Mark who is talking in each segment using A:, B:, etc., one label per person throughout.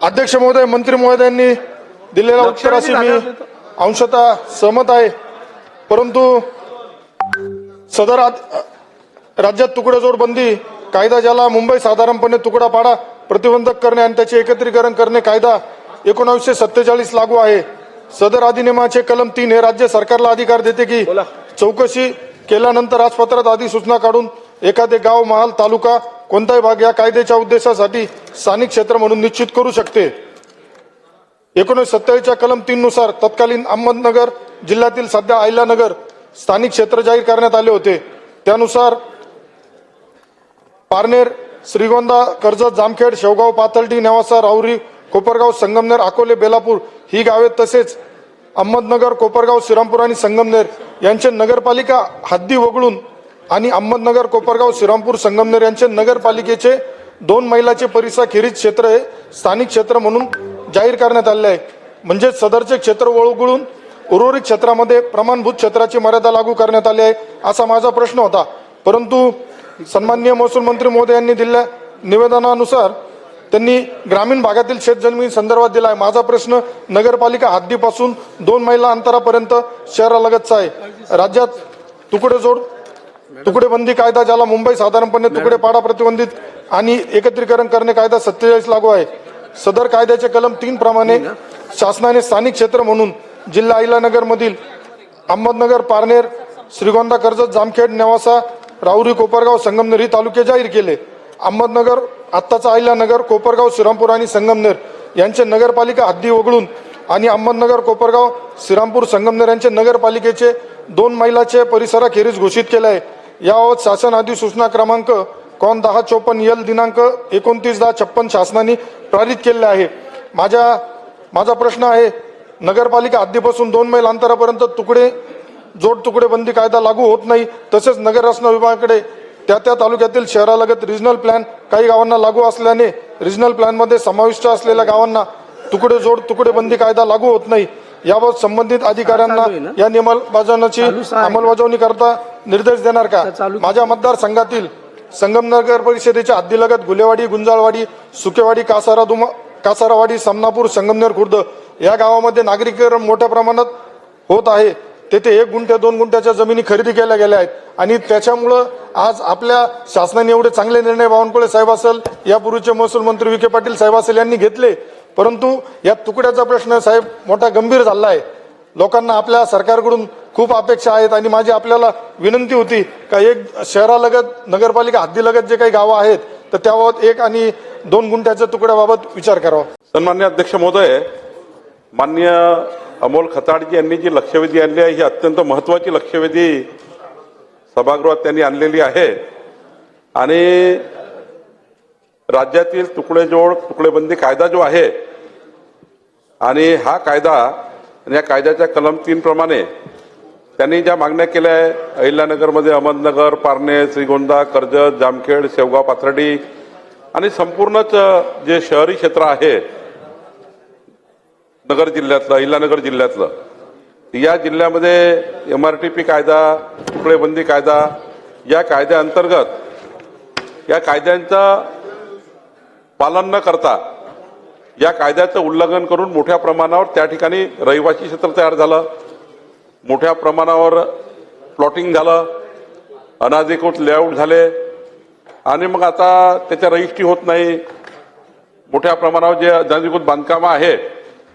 A: अध्यक्ष महोदय मंत्री महोदयांनी दिलेल्या उत्तराशी मी अंशतः सहमत आहे. परंतु सदर राज्यात तुकडेजोड बंदी कायदा ज्याला मुंबई साधारणपणे तुकडा पाडा प्रतिबंधक करणे आणि त्याचे एकत्रीकरण करणे कायदा एकोणावीसशे सत्तेचाळीस लागू आहे. सदर अधिनियमाचे कलम तीन हे राज्य सरकारला अधिकार देते की चौकशी केल्यानंतर राजपत्रात आधी सूचना काढून एखादे गाव महाल तालुका कोणताही भाग या कायद्याच्या उद्देशासाठी स्थानिक क्षेत्र म्हणून निश्चित करू शकते. एकोणीसशे सत्तावीसच्या कलम तीन नुसार तत्कालीन अहमदनगर जिल्ह्यातील सध्या आयलानगर स्थानिक क्षेत्र जाहीर करण्यात आले होते. त्यानुसार पारनेर श्रीगोंदा कर्जत जामखेड शेवगाव पाथर्डी नेवासा राहुरी कोपरगाव संगमनेर अकोले बेलापूर ही गावे तसेच अहमदनगर कोपरगाव श्रीरामपूर आणि संगमनेर यांचे नगरपालिका हद्दी वगळून आणि अहमदनगर कोपरगाव श्रीरामपूर संगमनेर यांचे नगरपालिकेचे दोन मैलाचे परिसाखेरीज क्षेत्र हे स्थानिक क्षेत्र म्हणून जाहीर करण्यात आले आहे. म्हणजे सदरचे क्षेत्र वळगळून उर्वरित क्षेत्रामध्ये प्रमाणभूत क्षेत्राची मर्यादा लागू करण्यात आली आहे असा माझा प्रश्न होता. परंतु सन्माननीय महसूल मंत्री मोदी यांनी दिलेल्या निवेदनानुसार त्यांनी ग्रामीण भागातील शेतजमिनी संदर्भात दिला आहे. माझा प्रश्न नगरपालिका हद्दीपासून दोन मैला अंतरापर्यंत शहरालगतचा आहे. राज्यात तुकडे जोड तुकडेबंदी कायदा ज्याला मुंबई साधारणपणे तुकडे पाडा प्रतिबंधित आणि एकत्रीकरण करणे कायदा सत्तेचाळीस लागू आहे. सदर कायद्याचे कलम तीन प्रमाणे शासनाने स्थानिक क्षेत्र म्हणून जिल्हा अहिलानगर मधील अहमदनगर पारनेर श्रीगोंदा कर्जत जामखेड नेवासा राऊरी कोपरगाव संगमनेर ही तालुके जाहीर केले. अहमदनगर आत्ताचा अहिल्यानगर कोपरगाव श्रीरामपूर आणि संगमनेर यांचे नगरपालिका हद्दी वगळून आणि अहमदनगर कोपरगाव श्रीरामपूर संगमनेर यांचे नगरपालिकेचे दोन मैलाचे परिसराखेरीज घोषित केले आहे. याबाबत शासन अधिसूचना क्रमांक कॉन दहा चोपन्न यल दिनांक एकोणतीस दहा छप्पन शासनाने पारित केलेले आहे. माझ्या माझा प्रश्न आहे नगरपालिका हद्दीपासून दोन मैल अंतरापर्यंत तुकडे जोड तुकडे बंदी कायदा लागू होत नाही तसेच नगर रचना विभागाकडे त्या त्या तालुक्यातील शहरालगत रिजनल प्लॅन काही गावांना लागू असल्याने रिजनल प्लॅनमध्ये समाविष्ट असलेल्या गावांना तुकडे जोड तुकडे बंदी कायदा लागू होत नाही. याबाबत संबंधित अधिकाऱ्यांना या नियमबजावणीची अंमलबजावणी करता निर्देश देणार का? माझ्या मतदारसंघातील संगमनगर परिषदेच्या हद्दीलगत गुलेवाडी गुंजाळवाडी सुकेवाडी कासारा दुमा कासारावाडी समनापूर संगमनेर खुर्द या गावामध्ये नागरिकीकरण मोठ्या प्रमाणात होत आहे. तेथे एक गुंठे दोन गुंठ्याच्या जमिनी खरेदी केल्या गेल्या आहेत. आणि त्याच्यामुळं आज आपल्या शासनाने एवढे चांगले निर्णय बावनकुळे साहेब असेल यापूर्वीचे महसूल मंत्री विखे पाटील साहेब असेल यांनी घेतले. परंतु या तुकड्याचा प्रश्न साहेब मोठा गंभीर झाला आहे. लोकांना आपल्या सरकारकडून खूप अपेक्षा आहेत आणि माझी आपल्याला विनंती होती का एक शहरालगत नगरपालिका हद्दीलगत जे काही गावं आहेत तर त्याबाबत एक आणि दोन गुंठ्याच्या तुकड्याबाबत विचार करावा.
B: सन्मान्य अध्यक्ष महोदय मान्य अमोल खताडजी यांनी जी लक्षवेधी आणली आहे ही अत्यंत महत्वाची लक्षवेधी सभागृहात त्यांनी आणलेली आहे. आणि राज्यातील तुकडेजोड तुकडेबंदी कायदा जो आहे आणि हा कायदा आणि या कायद्याच्या कलम तीन प्रमाणे त्यांनी ज्या मागण्या केल्या आहे अहिल्यानगरमध्ये अहमदनगर पारणे श्रीगोंदा कर्जत जामखेड शेवगाव पाथर्डी आणि संपूर्णच जे शहरी क्षेत्र आहे नगर जिल्ह्यातलं अहिल्यानगर जिल्ह्यातलं या जिल्ह्यामध्ये एम आर टी पी कायदा तुकडेबंदी कायदा या कायद्याअंतर्गत या कायद्यांचं पालन न करता या कायद्याचं उल्लंघन करून मोठ्या प्रमाणावर त्या ठिकाणी रहिवासी क्षेत्र तयार झालं. मोठ्या प्रमाणावर प्लॉटिंग झालं. अनाधिकृत लेआउट झाले. आणि मग आता त्याच्या रजिस्ट्री होत नाही. मोठ्या प्रमाणावर जे अनाधिकृत बांधकामं आहे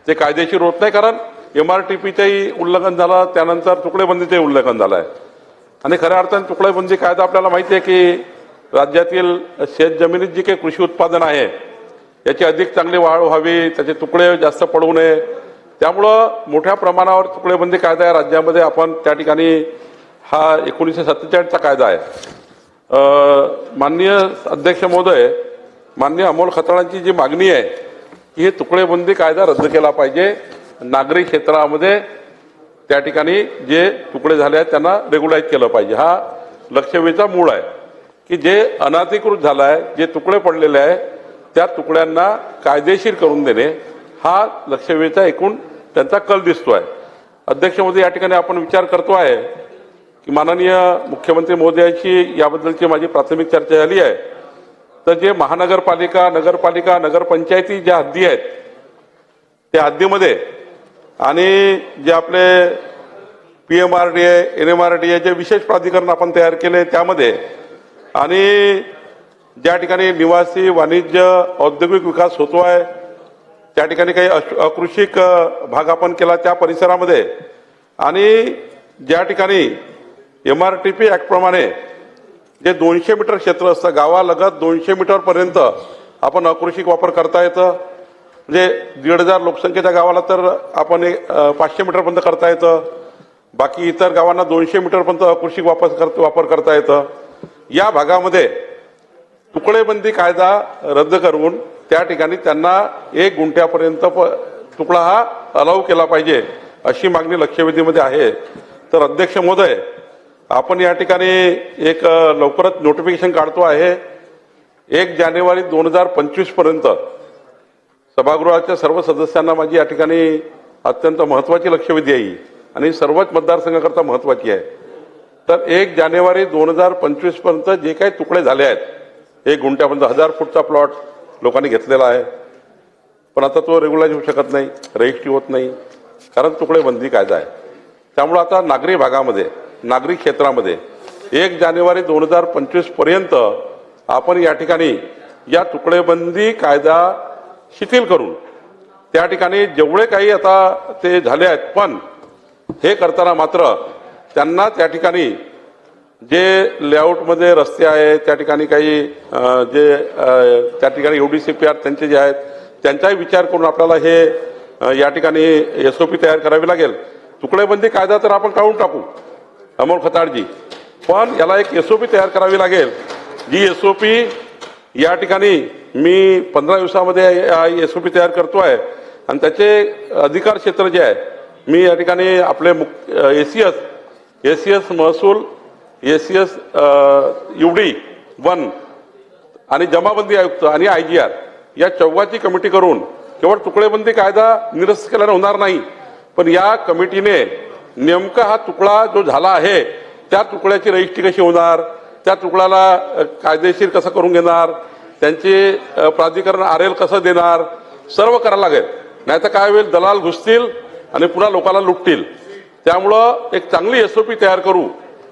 B: ते कायदेशीर होत नाही कारण एम आर टी पीचंही उल्लंघन झालं त्यानंतर तुकडेबंदीचंही उल्लंघन झालं आहे आणि खऱ्या अर्थाने तुकडेबंदी कायदा आपल्याला माहिती आहे की राज्यातील शेतजमिनीत जी काही कृषी उत्पादन आहे याची अधिक चांगली वाढ व्हावी त्याचे तुकडे जास्त पडू नये. त्यामुळं मोठ्या प्रमाणावर तुकडेबंदी कायदा या राज्यामध्ये आपण त्या ठिकाणी हा एकोणीसशे सत्तेचाळीसचा कायदा आहे. माननीय अध्यक्ष महोदय माननीय अमोल खताळांची जी मागणी आहे की हे तुकडेबंदी कायदा रद्द केला पाहिजे. नागरी क्षेत्रामध्ये त्या ठिकाणी जे तुकडे झाले आहेत त्यांना रेग्युलाइज केलं पाहिजे. हा लक्षवेधीचा मूळ आहे की जे अनाधिकृत झालं आहे जे तुकडे पडलेले आहे त्या तुकड्यांना कायदेशीर करून देणे हा लक्षवेधीचा एकूण त्यांचा कल दिसतोय. अध्यक्ष मोदी या ठिकाणी आपण विचार करतो आहे की माननीय मुख्यमंत्री महोदयांशी याबद्दलची माझी प्राथमिक चर्चा झाली आहे. तर जे महानगरपालिका नगरपालिका नगरपंचायती ज्या हद्दी आहेत त्या हद्दीमध्ये आणि जे आपले P M R D A N M R D A जे विशेष प्राधिकरण आपण तयार केले त्यामध्ये आणि ज्या ठिकाणी निवासी वाणिज्य औद्योगिक विकास होतो आहे त्या ठिकाणी काही अश- अकृषिक भाग आपण केला त्या परिसरामध्ये. आणि ज्या ठिकाणी एम आर टी पी ॲक्टप्रमाणे जे दोनशे मीटर क्षेत्र असतं गावालगत दोनशे मीटरपर्यंत आपण अकृषिक वापर करता येतं. म्हणजे दीड हजार लोकसंख्येच्या गावाला तर आपण एक, पाचशे मीटरपर्यंत करता येतं. बाकी इतर गावांना दोनशे मीटरपर्यंत अकृषिक वापर करत वापर करता येतं. या भागामध्ये तुकडेबंदी कायदा रद्द करून त्या ठिकाणी त्यांना एक गुंठ्यापर्यंत प- तुकडा हा अलाव केला पाहिजे अशी मागणी लक्षवेधीमध्ये आहे. तर अध्यक्ष महोदय आपण या ठिकाणी एक लवकरच नोटिफिकेशन काढतो आहे. एक जानेवारी दोन हजार पंचवीसपर्यंत सभागृहाच्या सर्व सदस्यांना माझी या ठिकाणी अत्यंत महत्त्वाची लक्षवेधी आहे. आणि सर्वच मतदारसंघाकरता महत्त्वाची आहे. तर एक जानेवारी दोन हजार पंचवीसपर्यंत जे काही तुकडे झाले आहेत एक गुंठ्यापर्यंत हजार फूटचा प्लॉट लोकांनी घेतलेला आहे. पण आता तो रेग्युलाइज होऊ शकत नाही रजिस्ट्री होत नाही. कारण तुकडेबंदी कायदा आहे. त्यामुळं आता नागरी भागामध्ये नागरी क्षेत्रामध्ये एक जानेवारी दोन हजार पंचवीसपर्यंत आपण या ठिकाणी या तुकडेबंदी कायदा शिथिल करून त्या ठिकाणी जेवढे काही आता ते झाले आहेत पण हे करताना मात्र त्यांना त्या ठिकाणी जे लेआउटमध्ये रस्ते आहेत त्या ठिकाणी काही जे त्या ठिकाणी U D C P R त्यांचे जे आहेत त्यांचाही विचार करून आपल्याला हे या ठिकाणी एस ओ पी तयार करावी लागेल. तुकडेबंदी कायदा तर आपण काढून टाकू अमोल खताडजी. पण याला एक एस ओ पी तयार करावी लागेल. जी एस ओ पी या ठिकाणी मी पंधरा दिवसामध्ये एस ओ पी तयार करतो आहे. आणि त्याचे अधिकार क्षेत्र जे आहे मी या ठिकाणी आपले A C S A C S महसूल S C S UD one आणि जमाबंदी आयुक्त आणि आय जी आर या चौघाची कमिटी करून केवळ तुकडेबंदी कायदा निरस्त केल्याने होणार नाही पण या कमिटीने नेमका हा तुकडा जो झाला आहे त्या तुकड्याची रजिस्ट्री कशी होणार त्या तुकड्याला कायदेशीर कसं करून घेणार त्यांचे प्राधिकरण आर एल कसं देणार सर्व करायला लागेल. नाही तर काय होईल दलाल घुसतील आणि पुन्हा लोकांना लुटतील. त्यामुळं एक चांगली एसओपी तयार करू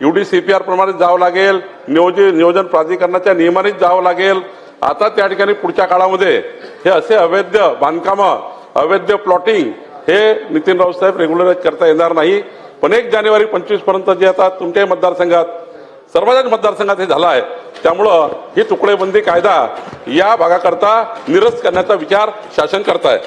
B: एवढी सी पी आर प्रमाणेच जावं लागेल. नियोजन नियोजन प्राधिकरणाच्या नियमानेच जावं लागेल. आता त्या ठिकाणी पुढच्या काळामध्ये हे असे अवैध बांधकामं अवैध प्लॉटिंग हे नितीन राऊत साहेब रेग्युलराईज करता येणार नाही. पण एक जानेवारी पंचवीसपर्यंत जे आता तुमच्याही मतदारसंघात सर्वांच्याच मतदारसंघात हे झालं आहे. त्यामुळं ही तुकडेबंदी कायदा या भागाकरता निरस्त करण्याचा विचार शासन करत आहे